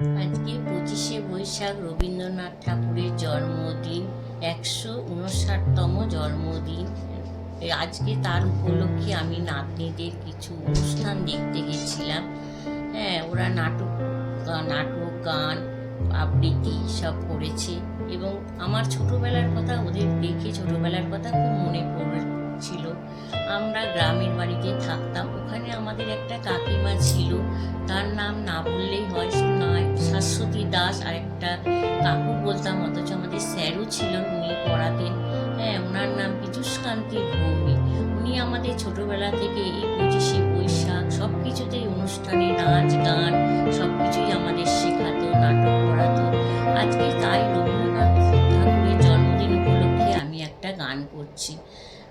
আজকে পঁচিশে বৈশাখ রবীন্দ্রনাথ ঠাকুরের জন্মদিন, একশো উনষাটতম জন্মদিন। আজকে তার উপলক্ষে আমি নাতনিদের কিছু অনুষ্ঠান দেখতে গেছিলাম। হ্যাঁ ওরা নাটক নাটক, গান, আবৃত্তি সব করেছে এবং আমার ছোটবেলার কথা, ওদের দেখে ছোটবেলার কথা খুব মনে পড়ছিল আমরা গ্রামের বাড়িতে থাকতাম। ওখানে আমাদের একটা কাকিমা ছিল। তার নাম না বললেই হয় শাশ্বতী দাস আর একটা কাকু বলতাম, অথচ আমাদের স্যারও ছিলেন, উনি পড়াতেন। হ্যাঁ ওনার নাম পীযুষকান্তি ভৌমিক। উনি আমাদের ছোটোবেলা থেকে এই পঁচিশে বৈশাখ সব কিছুতেই অনুষ্ঠানে নাচ, গান সব কিছুই আমাদের শেখাতো, নাটক পড়াতো আজকে তাই রবীন্দ্রনাথ ঠাকুরের জন্মদিন উপলক্ষে আমি একটা গান করছি।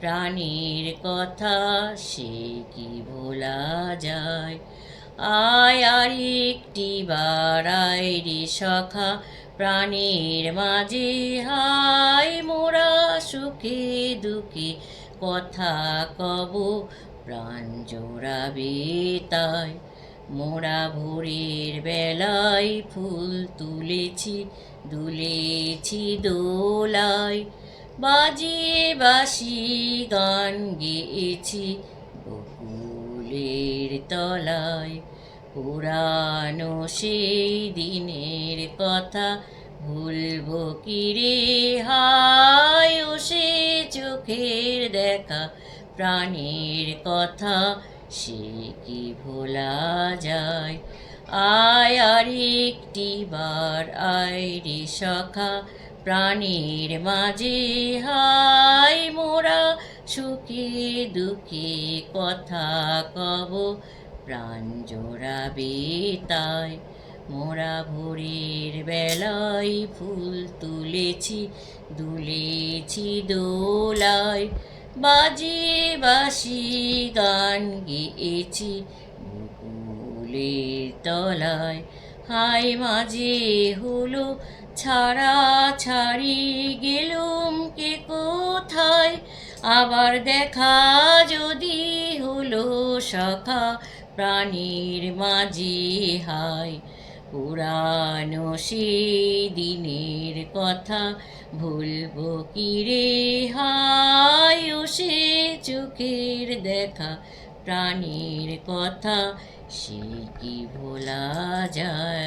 প্রাণের কথা সে কি ভোলা যায়? আয়, আর একটি বার আয় রে সখা, প্রাণের মাঝে হায় মোরা সুখে দুঃখে, কথা কব, প্রাণ জোড়াবে তাই। মোরা ভোরের বেলায় ফুল তুলেছি, দুলেছি দোলায়। বাজিয়ে বাসি গান গেয়েছি বকুলের তলায়। পুরানো সেই দিনের কথা ভুলবো কি রে? হায় সে চোখের দেখা, প্রাণের কথা সে কি ভোলা যায়? আয় আর একটি বার, আয় রে সখা প্রাণের মাঝে, হাই মোরা সুখে দুঃখে কথা কব, প্রাণ জোড়াবে তাই। মোরা ভোরের বেলায় ফুল তুলেছি, দুলেছি দোলায়। বাজিয়ে বাসি গান গেয়েছি বকুলের তলায়। হাই মাঝে হলো ছাড়া ছাড়ি গেলুম কে কোথায়? আবার দেখা যদি হলো সখা প্রাণীর মাঝে হায়। পুরানো সেই দিনের কথা ভুলব কি রে? হায় সে চোখের দেখা প্রাণীর কথা, সে কি ভোলা যায়?